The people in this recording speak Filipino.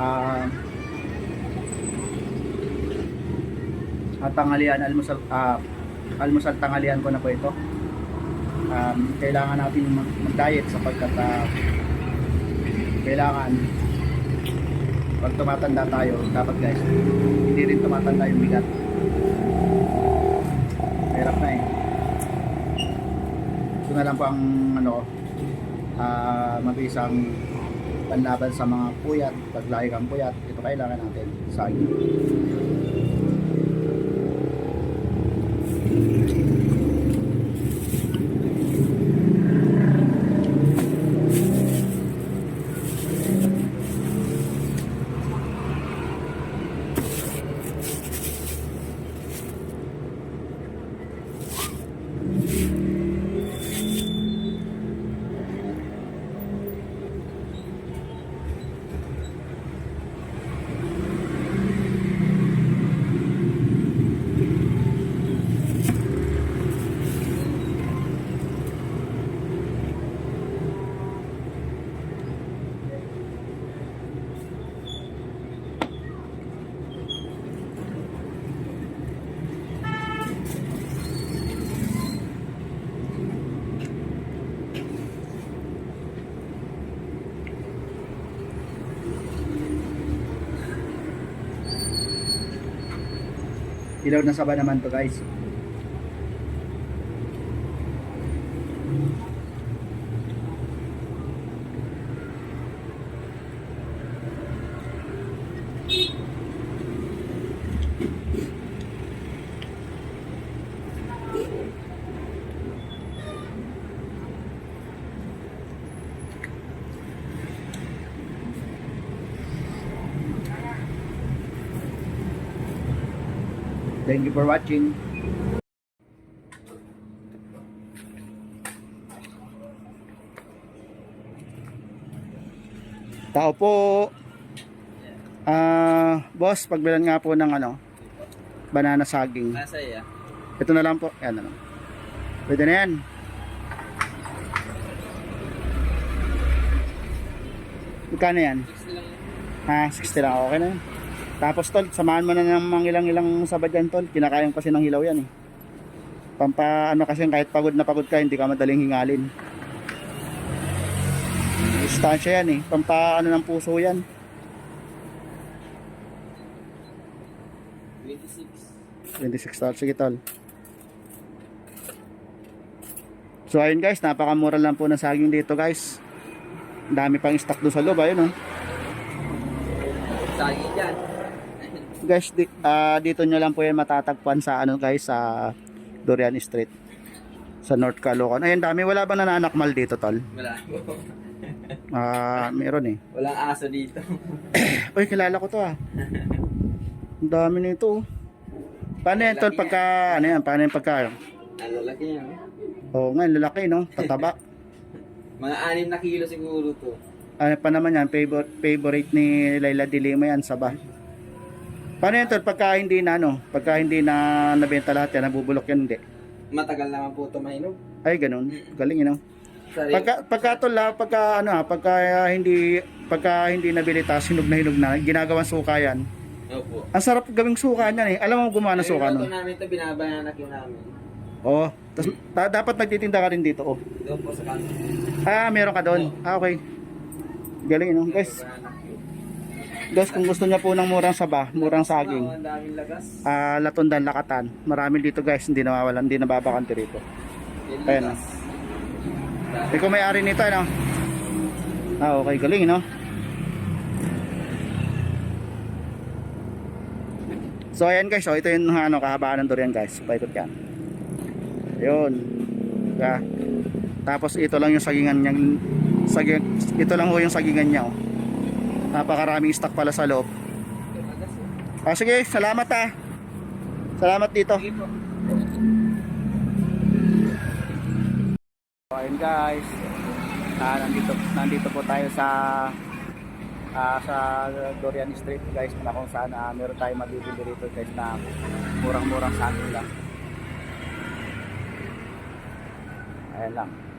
uh, at tanghalian almusal uh, almusal tanghalian ko na po ito. Um, kailangan natin mag, mag diet sapagkat uh, kailangan pag tumatanda tayo dapat guys hindi rin tumatanda yung bigat. Hirap na eh. Ito na lang po ang ano uh, mag-isang panlaban sa mga puyat, pag lagi kang puyat, ito kailangan natin saging. Ilaw na saba naman to guys. Thank you for watching. Tao po. Ah, boss, pagbilan nga po ng ano, banana saging. Nasa iya. Ito na lang po. Yan na lang. Pwede na yan. Magkano yan? Ha, 60 lang. Okay na yan. Tapos tol, samahan mo na ng mga ilang-ilang sabad yan tol. Kinakain kasi ng hilaw yan eh. Pampa ano kasi kahit pagod na pagod ka, hindi ka madaling hingalin. Distansya yan eh. Pampa ano ng puso yan. 26. 26 tol. Sige tol. So ayun guys, napakamura lang po ng saging dito guys. Ang Dami pang stock doon sa loob, ayun oh. Sagi dyan. Guys, di, ah, dito nyo lang po yan matatagpuan sa ano guys, sa Dorian Street. Sa North Caloocan. Ayun, dami. Wala bang nananakmal dito, tol? Wala. Ah, meron eh. Walang aso dito. Uy, kilala ko to ah. Ang dami nito. oh. Paano yan, tol? Pagka, ano yan? Paano yung pagka? Ang lalaki niya. oh. Nga, lalaki, no? Tataba. Mga 6 na kilo siguro to. ano pa naman yan, favorite, favorite ni Laila de Lima yan, saba. Paano yan tol, pagka hindi na ano, pagka hindi na nabenta lahat yan, nabubulok yan, hindi. Matagal naman po ito mainom. Ay, ganun. Galing, yun? Sari. Pagka, pagka tol, ah, pagka ano, ah, pagka ah, hindi, pagka hindi nabili, tas hinog na hinog na, ginagawang suka yan. Opo. Ang sarap gawing suka niyan eh. Alam mo gumana suka Ayun, nun? ito namin ito binabayanak yun namin. Oo. Tas, ta- dapat nagtitinda ka rin dito, oh. Doon po sa kanto. Ah, meron ka doon. Ah, okay. Galing, no? Guys, Binabayanak. Guys, kung gusto niya po ng murang saba, murang saging, ah Latundan, Lakatan. Marami dito guys, hindi nawawalan, hindi nababakante rito. Ayan, lagas. Ikaw may-ari nito, ano? Ah, okay, galing, no? So, ayan guys, so ito yung ano, kahabaan ng durian guys. Paikot yan. Ayun. Yeah. Tapos ito lang yung sagingan niya. Saging, ito lang ho yung sagingan niya, oh. Napakaraming stock pala sa loob. Ah, sige, salamat ah. Salamat dito. So, ayun guys. Ah, nandito nandito po tayo sa ah, sa Dorian Street guys na kung saan ah, meron tayong mabibili rito guys na murang-murang sa atin lang. Ayan lang.